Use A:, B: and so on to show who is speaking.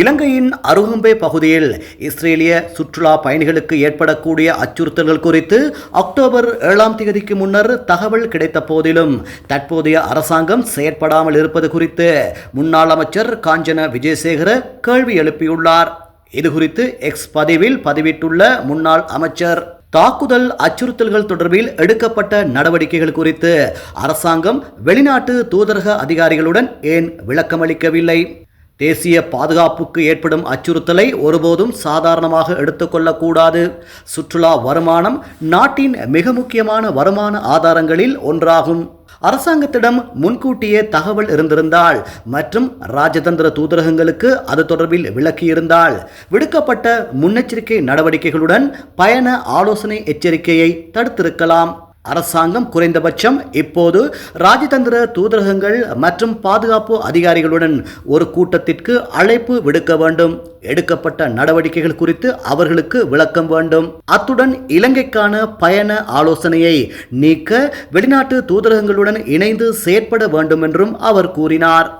A: இலங்கையின் அருகம்பே பகுதியில் இஸ்ரேலிய சுற்றுலா பயணிகளுக்கு ஏற்படக்கூடிய அச்சுறுத்தல்கள் குறித்து அக்டோபர் ஏழாம் தேதிக்கு முன்னர் தகவல் கிடைத்த போதிலும் தற்போதைய அரசாங்கம் செயற்படாமல் இருப்பது குறித்து முன்னாள் அமைச்சர் காஞ்சன விஜயசேகர கேள்வி எழுப்பியுள்ளார். இது குறித்து எக்ஸ் பதிவில் பதிவிட்டுள்ள முன்னாள் அமைச்சர் தாக்குதல் அச்சுறுத்தல்கள் தொடர்பில் எடுக்கப்பட்ட நடவடிக்கைகள் குறித்து அரசாங்கம் வெளிநாட்டு தூதரக அதிகாரிகளுடன் ஏன் விளக்கமளிக்கவில்லை? தேசிய பாதுகாப்புக்கு ஏற்படும் அச்சுறுத்தலை ஒருபோதும் சாதாரணமாக எடுத்துக்கொள்ளக்கூடாது. சுற்றுலா வருமானம் நாட்டின் மிக முக்கியமான வருமான ஆதாரங்களில் ஒன்றாகும். அரசாங்கத்திடம் முன்கூட்டியே தகவல் இருந்திருந்தால் மற்றும் ராஜதந்திர தூதரகங்களுக்கு அது தொடர்பில் விளக்கியிருந்தால் விடுக்கப்பட்ட முன்னெச்சரிக்கை நடவடிக்கைகளுடன் பயண ஆலோசனை எச்சரிக்கையை தடுத்திருக்கலாம். அரசாங்கம் குறைந்தபட்சம் இப்போது ராஜதந்திர தூதரகங்கள் மற்றும் பாதுகாப்பு அதிகாரிகளுடன் ஒரு கூட்டத்திற்கு அழைப்பு விடுக்க வேண்டும். எடுக்கப்பட்ட நடவடிக்கைகள் குறித்து அவர்களுக்கு விளக்கம் வேண்டும். அத்துடன் இலங்கைக்கான பயண ஆலோசனையை நீக்க வெளிநாட்டு தூதரகங்களுடன் இணைந்து செயற்பட வேண்டும் என்றும் அவர் கூறினார்.